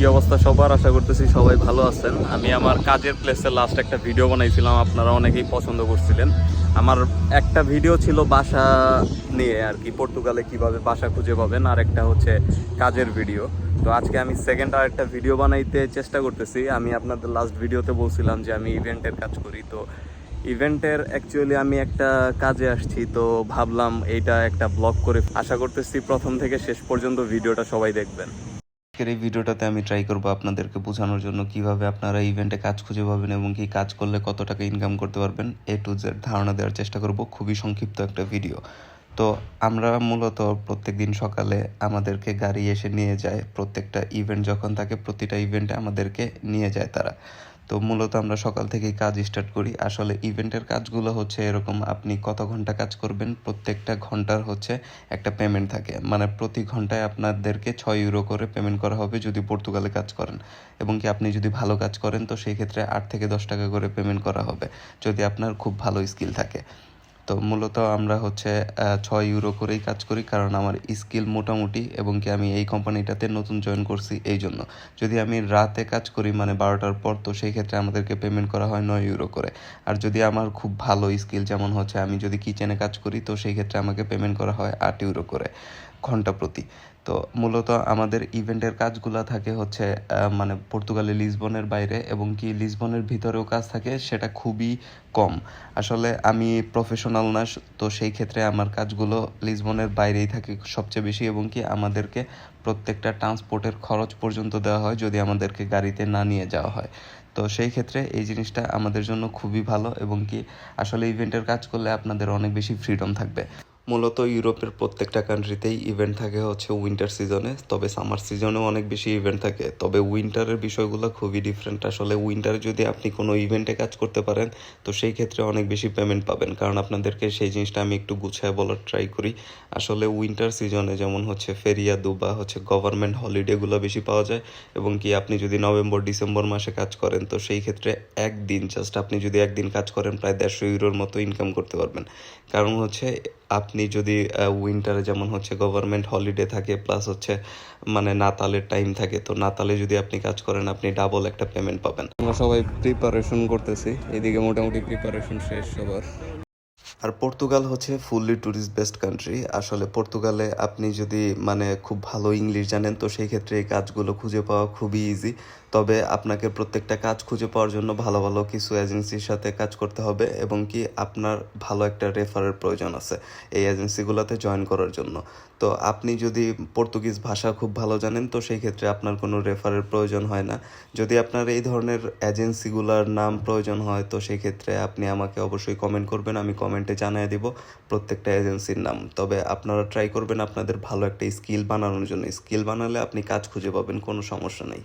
কি অবস্থা সবার? আশা করতেছি সবাই ভালো আছেন। আমি আমার কাজের প্লেসে লাস্ট একটা ভিডিও বানাইছিলাম, আপনারা অনেকেই পছন্দ করছিলেন। আমার একটা ভিডিও ছিল বাসা নিয়ে আর কি, পর্তুগালে কীভাবে বাসা খুঁজে পাবেন, আর একটা হচ্ছে কাজের ভিডিও তো আজকে আমি সেকেন্ড আর একটা ভিডিও বানাইতে চেষ্টা করতেছি। আমি আপনাদের লাস্ট ভিডিওতে বলছিলাম যে আমি ইভেন্টের কাজ করি। তো ইভেন্টের অ্যাকচুয়ালি আমি একটা কাজে আসছি, তো ভাবলাম এইটা একটা ব্লগ করে আশা করতেছি প্রথম থেকে শেষ পর্যন্ত ভিডিওটা সবাই দেখবেন। আজকের এই ভিডিওটাতে আমি ট্রাই করব আপনাদেরকে বোঝানোর জন্য কীভাবে আপনারা ইভেন্টে কাজ খুঁজে পাবেন এবং কি কাজ করলে কত টাকা ইনকাম করতে পারবেন এ টু জেড ধারণা দেওয়ার চেষ্টা করব। খুবই সংক্ষিপ্ত একটা ভিডিও তো আমরা মূলত প্রত্যেক দিন সকালে আমাদেরকে গাড়ি এসে নিয়ে যায়, প্রত্যেকটা ইভেন্ট যখন থাকে, প্রতিটা ইভেন্টে আমাদেরকে নিয়ে যায় তারা। তো মূলত আমরা সকাল থেকেই কাজ স্টার্ট করি। আসলে ইভেন্টের কাজগুলো হচ্ছে এরকম, আপনি কত ঘণ্টা কাজ করবেন? প্রত্যেকটা ঘণ্টার হচ্ছে একটা পেমেন্ট থাকে। মানে প্রতি ঘন্টায় আপনাদেরকে ছয় ইউরো করে পেমেন্ট করা হবে যদি পর্তুগালে কাজ করেন। এবং কি আপনি যদি ভালো কাজ করেন, তো সেই ক্ষেত্রে আট থেকে দশ টাকা করে পেমেন্ট করা হবে, যদি আপনার খুব ভালো স্কিল থাকে। তো মূলত আমরা হচ্ছে ছয় ইউরো করেই কাজ করি কারণ আমার স্কিল মোটামুটি এবং কি আমি এই কোম্পানিটাতে নতুন জয়েন করছি এই জন্য। যদি আমি রাতে কাজ করি মানে বারোটার পর, তো সেই ক্ষেত্রে আমাদেরকে পেমেন্ট করা হয় নয় ইউরো করে। আর যদি আমার খুব ভালো স্কিল যেমন হচ্ছে আমি যদি কিচেনে কাজ করি, তো সেই ক্ষেত্রে আমাকে পেমেন্ট করা হয় আট ইউরো করে। ঘণ্টা প্রতি। তো মূলত আমাদের ইভেন্টের কাজগুলো থাকে হচ্ছে মানে পর্তুগালে লিসবনের বাইরে এবং কি লিসবনের ভিতরেও কাজ থাকে, সেটা খুবই কম। আসলে আমি প্রফেশনাল না, তো সেই ক্ষেত্রে আমার কাজগুলো লিসবনের বাইরেই থাকে সবচেয়ে বেশি এবং কি আমাদেরকে প্রত্যেকটা ট্রান্সপোর্টের খরচ পর্যন্ত দেওয়া হয় যদি আমাদেরকে গাড়িতে না নিয়ে যাওয়া হয়। তো সেই ক্ষেত্রে এই জিনিসটা আমাদের জন্য খুবই ভালো এবং কি আসলে ইভেন্টের কাজ করলে আপনাদের অনেক বেশি ফ্রিডম থাকবে। মূলত ইউরোপের প্রত্যেকটা কান্ট্রিতেই ইভেন্ট থাকে হচ্ছে উইন্টার সিজনে তবে সামার সিজনেও অনেক বেশি ইভেন্ট থাকে। তবে উইন্টারের বিষয়গুলো খুবই ডিফারেন্ট আসলে উইন্টারে যদি আপনি কোনো ইভেন্টে কাজ করতে পারেন, তো সেই ক্ষেত্রে অনেক বেশি পেমেন্ট পাবেন। কারণ আপনাদেরকে সেই জিনিসটা আমি একটু গুছায় বলার ট্রাই করি। আসলে উইন্টার সিজনে যেমন হচ্ছে ফেরিয়াদু বা হচ্ছে গভর্নমেন্ট হলিডেগুলো বেশি পাওয়া যায়, এবং কি আপনি যদি নভেম্বর, ডিসেম্বর মাসে কাজ করেন, তো সেই ক্ষেত্রে একদিন জাস্ট আপনি যদি একদিন কাজ করেন, প্রায় দেড়শো ইউরোর মতো ইনকাম করতে পারবেন। কারণ হচ্ছে আপনি যদি উইন্টারে যেমন হচ্ছে গভর্নমেন্ট হলিডে থাকে প্লাস হচ্ছে মানে নাতালের টাইম থাকে, তো নাতালে যদি আপনি কাজ করেন, আপনি ডাবল একটা পেমেন্ট পাবেন। আমরা সবাই প্রিপারেশন করতেছি, এদিকে মোটামুটি প্রিপারেশন শেষ সবার। আর পর্তুগাল হচ্ছে ফুললি ট্যুরিস্ট বেস্ট কান্ট্রি আসলে পর্তুগালে আপনি যদি মানে খুব ভালো ইংলিশ জানেন, তো সেই ক্ষেত্রে এই কাজগুলো খুঁজে পাওয়া খুবই ইজি তবে আপনাকে প্রত্যেকটা কাজ খুঁজে পাওয়ার জন্য ভালো ভালো কিছু এজেন্সির সাথে কাজ করতে হবে এবং কি আপনার ভালো একটা রেফারের প্রয়োজন আছে এই এজেন্সিগুলোতে জয়েন করার জন্য। তো আপনি যদি পর্তুগিজ ভাষা খুব ভালো জানেন, তো সেই ক্ষেত্রে আপনার কোনো রেফারের প্রয়োজন হয় না। যদি আপনার এই ধরনের এজেন্সিগুলোর নাম প্রয়োজন হয়, তো সেই ক্ষেত্রে আপনি আমাকে অবশ্যই কমেন্ট করবেন, আমি কমেন্টে জানিয়ে দিব প্রত্যেকটা এজেন্সির নাম। তবে আপনারা ট্রাই করবেন আপনাদের ভালো একটা স্কিল বানানোর জন্য। স্কিল বানালে আপনি কাজ খুঁজে পাবেন, কোনো সমস্যা নেই।